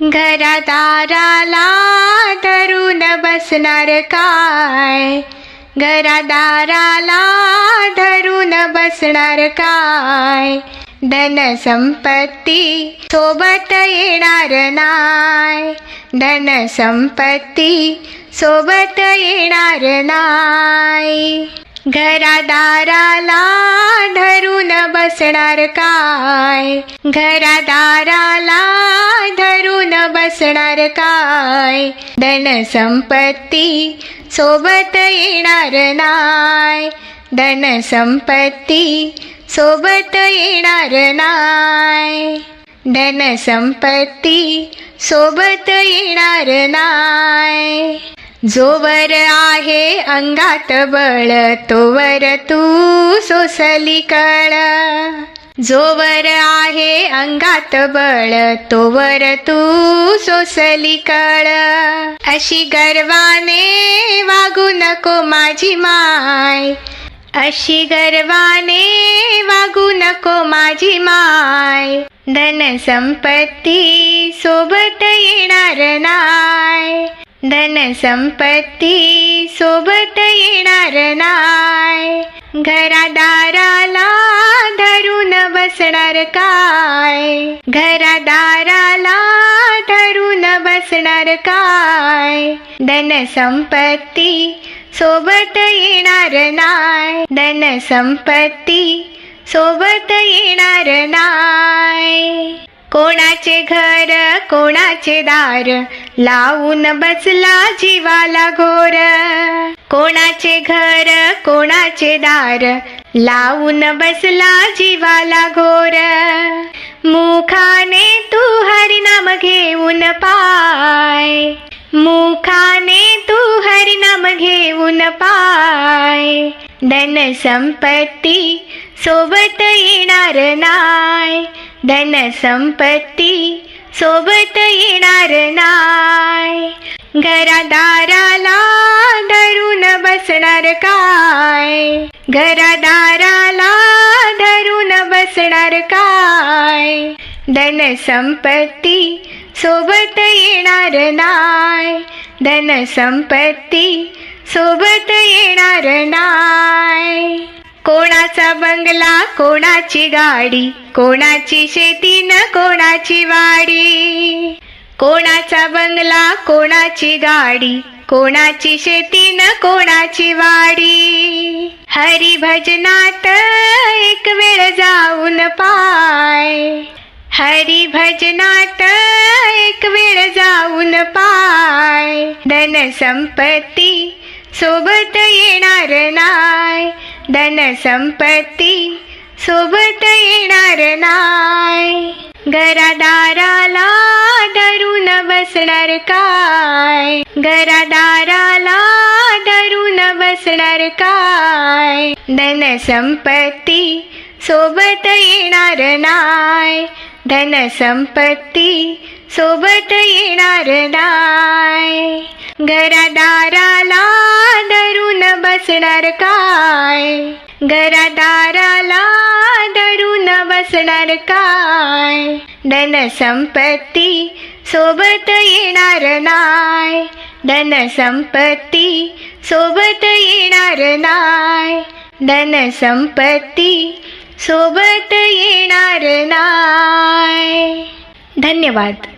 घरादाराला धरून बसणार काय घरादाराला धरून बसणार काय धन संपत्ती सोबत येणार नाय धन संपत्ती सोबत येणार नाय घरादाराला धरून बसणार काय घरादाराला धरून बसणार काय? धन संपत्ती सोबत येणार नाय धन संपत्ती सोबत येणार नाय धन संपत्ती सोबत येणार नाय जोवर आहे अंगात बळ तोवर तू सोसली कळ जोवर आहे अंगात बळ तोवर तू सोसली कळ. अशी गर्वाने वागू नको माझी माय. अशी गर्वाने वागू नको माझी माय. धन संपत्ती सोबत येणार नाय. धन संपत्ती सोबत येणार नाय. घरा असणार बसणार काय? धन संपत्ती सोबत येणार नाय धन संपत्ती सोबत येणार नाय कोणाचे घर कोणाचे दार लावून बसला जीवाला घोर. कोणाचे घर कोणाचे दार लावून बसला जीवाला घोर. मुखाने तू हरिनाम घेऊन पाय. मुखाने तू हरिनाम घेऊन पाय. धन संपत्ती सोबत येणार नाय. धन संपत्ती सोबत येणार नाय. घरादाराला धरून बसणार काय? घरादाराला धरून बसणार काय? धन संपत्ती सोबत येणार नाय धन संपत्ती सोबत येणार नाय कोणाचा बंगला कोणाची गाडी कोणाची शेती न कोणाची वाडी? कोणाचा बंगला कोणाची गाडी कोणाची शेती न कोणाची वाडी? हरी भजनात एक वेळ जाऊन पाय. हरी भजनात एक वेळ जाऊन पाय. धन संपत्ती सोबत येणार नाय. धन संपत्ती सोबत येणार नाय. घरादाराला धरून बसणार काय घरादाराला धरून बसणार काय धन संपत्ती सोबत येणार नाय धन संपत्ती सोबत येणार नाय घरादाराला धरून बसणार काय घरादाराला असणार काय? धन संपत्ती सोबत येणार नाय धन संपत्ती सोबत येणार नाय धन संपत्ती सोबत येणार नाय धन्यवाद.